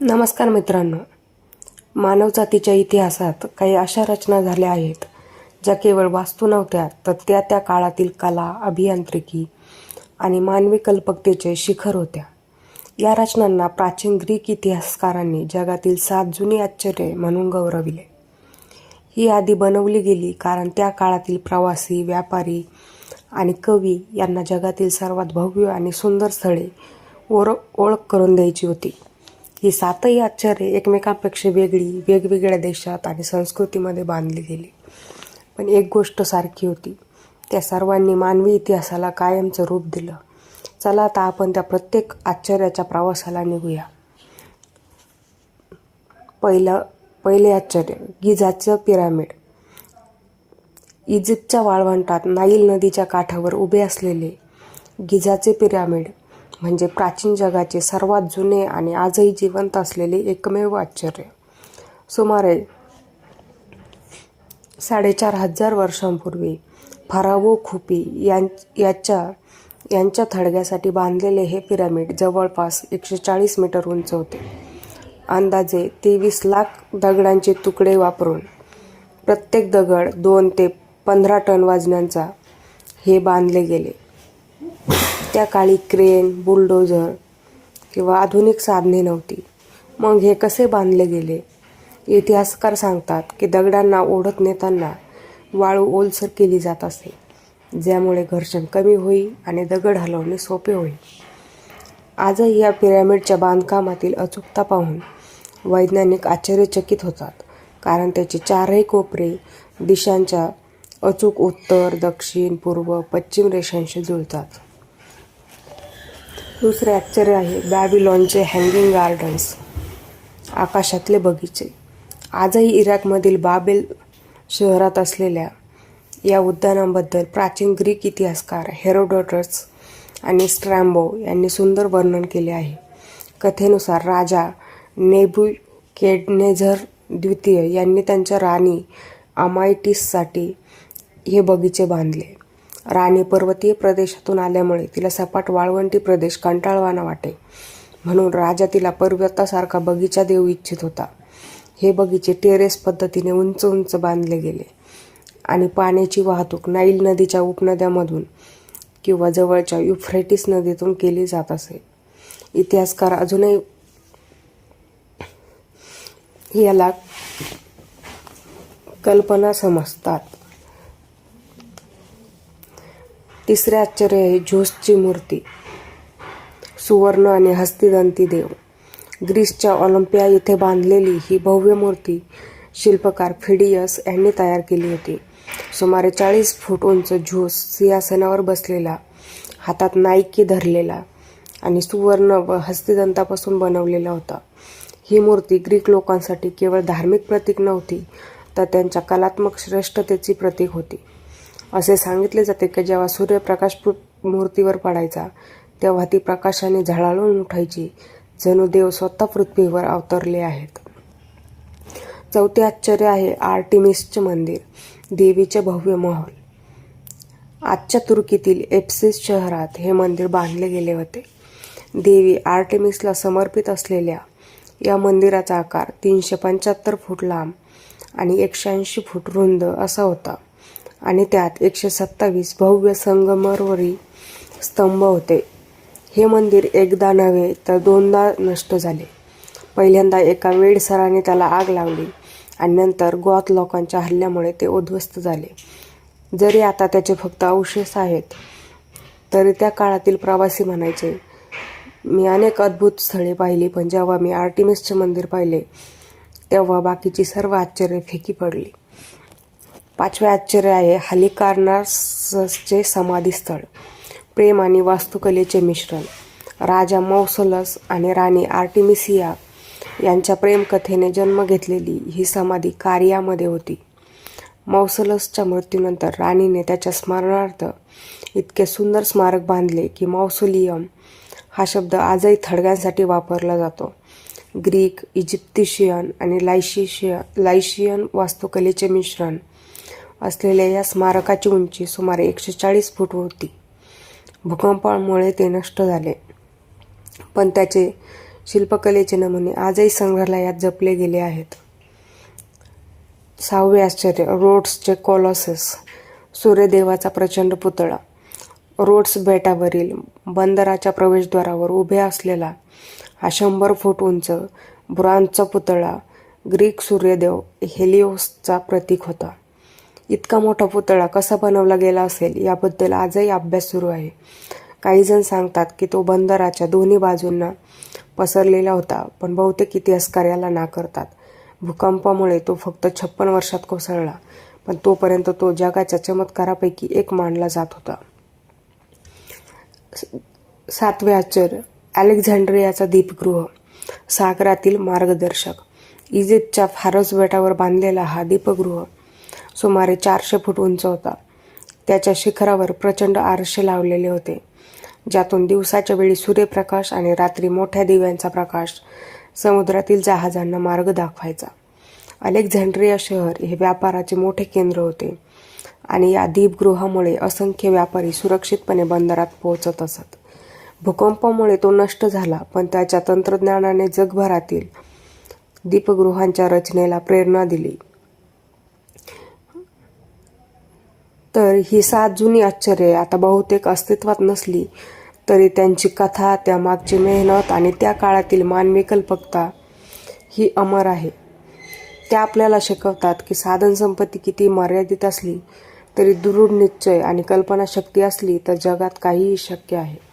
नमस्कार मित्रांनो. मानवजातीच्या इतिहासात काही अशा रचना झाल्या आहेत ज्या केवळ वास्तू नव्हत्या तर त्या त्या काळातील कला अभियांत्रिकी आणि मानवी कल्पकतेचे शिखर होत्या. या रचनांना प्राचीन ग्रीक इतिहासकारांनी जगातील सात जुनी आश्चर्य म्हणून गौरविले. ही यादी बनवली गेली कारण त्या काळातील प्रवासी व्यापारी आणि कवी यांना जगातील सर्वात भव्य आणि सुंदर स्थळे ओर ओळख करून द्यायची होती. ही सातही आश्चर्ये एकमेकांपेक्षा वेगळी वेगवेगळ्या देशात आणि संस्कृतीमध्ये बांधली गेली. पण एक गोष्ट सारखी होती. त्या सर्वांनी मानवी इतिहासाला कायमचं रूप दिलं. चला आता आपण त्या प्रत्येक आश्चर्याच्या प्रवासाला निघूया. पहिलं पहिले आश्चर्य गिझाचं पिरामिड. इजिप्तच्या वाळवंटात नाईल नदीच्या काठावर उभे असलेले गिझाचे पिरामिड म्हणजे प्राचीन जगाचे सर्वात जुने आणि आजही जिवंत असलेले एकमेव आश्चर्य. सुमारे साडेचार हजार वर्षांपूर्वी फरावो खुपी यां याच्या यांच्या थडग्यासाठी बांधलेले हे पिरामिड जवळपास एकशे चाळीस मीटर उंच होते. अंदाजे तेवीस लाख दगडांचे तुकडे वापरून प्रत्येक दगड दोन ते पंधरा टन वाजण्यांचा हे बांधले गेले. त्या काळी क्रेन बुलडोझर किंवा आधुनिक साधने नव्हती. मग हे कसे बांधले गेले? इतिहासकार सांगतात की दगडांना ओढत नेताना वाळू ओलसर केली जात असे ज्यामुळे घर्षण कमी होईल आणि दगड हलवणे सोपे होईल आजही या पिरॅमिडच्या बांधकामातील अचूकता पाहून वैज्ञानिक आश्चर्यचकित होतात कारण त्याचे चारही कोपरे दिशांच्या अचूक उत्तर दक्षिण पूर्व पश्चिम रेषांशी जुळतात. दुसरे आश्चर्य आहे बॅबिलॉनचे हँगिंग गार्डन्स आकाशातले बगीचे. आजही इराकमधील बाबेल शहरात असलेल्या या उद्यानांबद्दल प्राचीन ग्रीक इतिहासकार हेरोडोटस आणि स्ट्रॅम्बो यांनी सुंदर वर्णन केले आहे. कथेनुसार राजा नेबू केडनेझर द्वितीय यांनी त्यांच्या राणी अमायटिससाठी हे बगीचे बांधले. राणी पर्वतीय प्रदेशातून आल्यामुळे तिला सपाट वाळवंटी प्रदेश कंटाळवाना वाटे. म्हणून राजा तिला पर्वतासारखा बगीचा देऊ इच्छित होता. हे बगीचे टेरेस पद्धतीने उंच उंच बांधले गेले आणि पाण्याची वाहतूक नाईल नदीच्या उपनद्यामधून किंवा जवळच्या युफ्रेटिस नदीतून केली जात असे. इतिहासकार अजूनही याला कल्पना समजतात. तिसरे आश्चर्य आहे झोसची मूर्ती. सुवर्ण आणि हस्तिदंती देव. ग्रीसच्या ऑलिम्पिया येथे बांधलेली ही भव्य मूर्ती शिल्पकार फिडियस यांनी तयार केली होती. सुमारे चाळीस फूट उंच झोस सिंहासनावर बसलेला हातात नाईकी धरलेला आणि सुवर्ण व हस्तिदंतापासून बनवलेला होता. ही मूर्ती ग्रीक लोकांसाठी केवळ धार्मिक प्रतीक नव्हती तर त्यांच्या कलात्मक श्रेष्ठतेची प्रतीक होती. असे सांगितले जाते की जेव्हा सूर्यप्रकाश मूर्तीवर पडायचा तेव्हा ती प्रकाशाने झळाळून उठायची. जणू देव स्वतः पृथ्वीवर अवतरले आहेत. चौथे आश्चर्य आहे आर्टिमिसचे मंदिर देवीचे भव्य महल. आजच्या तुर्कीतील एप्सिस शहरात हे मंदिर बांधले गेले होते. देवी आर्टिमिसला समर्पित असलेल्या या मंदिराचा आकार तीनशे पंच्याहत्तर फूट लांब आणि एकशे ऐंशी फूट रुंद असा होता. आणि त्यात एकशे सत्तावीस भव्य संगमरवरी स्तंभ होते. हे मंदिर एकदा नव्हे तर दोनदा नष्ट झाले. पहिल्यांदा एका वेडसराने त्याला आग लावली आणि नंतर गोत लोकांच्या हल्ल्यामुळे ते उद्ध्वस्त झाले. जरी आता त्याचे फक्त अवशेष आहेत तरी त्या काळातील प्रवासी म्हणायचे मी अनेक अद्भुत स्थळे पाहिली पण जेव्हा मी आर्टिमिसचे मंदिर पाहिले तेव्हा बाकीची सर्व आश्चर्य फेकी पडली. पाचवे आश्चर्य आहे हलिकार्नासचे समाधीस्थळ प्रेम आणि वास्तुकलेचे मिश्रण. राजा मौसलस आणि राणी आर्टिमिसिया यांच्या प्रेमकथेने जन्म घेतलेली ही समाधी कारियामध्ये होती. मौसलसच्या मृत्यूनंतर राणीने त्याच्या स्मरणार्थ इतके सुंदर स्मारक बांधले की मौसुलियम हा शब्द आजही थडग्यांसाठी वापरला जातो. ग्रीक इजिप्तिशियन आणि लायशिशिय लायशियन वास्तुकलेचे मिश्रण असलेल्या या स्मारकाची उंची सुमारे एकशे चाळीस फूट होती. भूकंपामुळे ते नष्ट झाले. पण त्याचे शिल्पकलेचे नमुने आजही संग्रहालयात जपले गेले आहेत. सहावे आश्चर्य रोड्सचे कॉलॉसेस सूर्यदेवाचा प्रचंड पुतळा रोड्स बेटावरील बंदराच्या प्रवेशद्वारावर उभे असलेला हा शंभर फूट उंच ब्रॉन्झचा पुतळा ग्रीक सूर्यदेव हेलिओसचा प्रतीक होता. इतका मोठा पुतळा कसा बनवला गेला असेल याबद्दल आजही अभ्यास सुरू आहे. काही जण सांगतात की तो बंदराच्या दोन्ही बाजूंना पसरलेला होता पण बहुतेक इतिहासकार याला नाकारतात भूकंपामुळे तो फक्त छप्पन वर्षात कोसळला पण तोपर्यंत तो जगाच्या चमत्कारापैकी एक मानला जात होता. सातवे आश्चर्य अलेक्झांड्रियाचा दीपगृह सागरातील मार्गदर्शक इजिप्तच्या फारस बेटावर बांधलेला हा दीपगृह सुमारे चारशे फूट उंच होता. त्याच्या शिखरावर प्रचंड आरशे लावलेले होते ज्यातून दिवसाच्या वेळी सूर्यप्रकाश आणि रात्री मोठ्या दिव्यांचा प्रकाश समुद्रातील जहाजांना मार्ग दाखवायचा. अलेक्झांड्रिया शहर हे व्यापाराचे मोठे केंद्र होते आणि या दीपगृहामुळे असंख्य व्यापारी सुरक्षितपणे बंदरात पोहोचत असत. भूकंपामुळे तो नष्ट झाला पण त्याच्या तंत्रज्ञानाने जगभरातील दीपगृहांच्या रचनेला प्रेरणा दिली. तर ही सात जुनी आश्चर्य आता बहुतेक अस्तित्वात नसली तरी त्यांची कथा त्यामागची मेहनत आणि त्या काळातील मानवी कल्पकता ही अमर आहे. त्या आपल्याला शिकवतात की साधनसंपत्ती किती मर्यादित असली तरी दृढ निश्चय आणि कल्पनाशक्ती असली तर जगात काहीही शक्य आहे.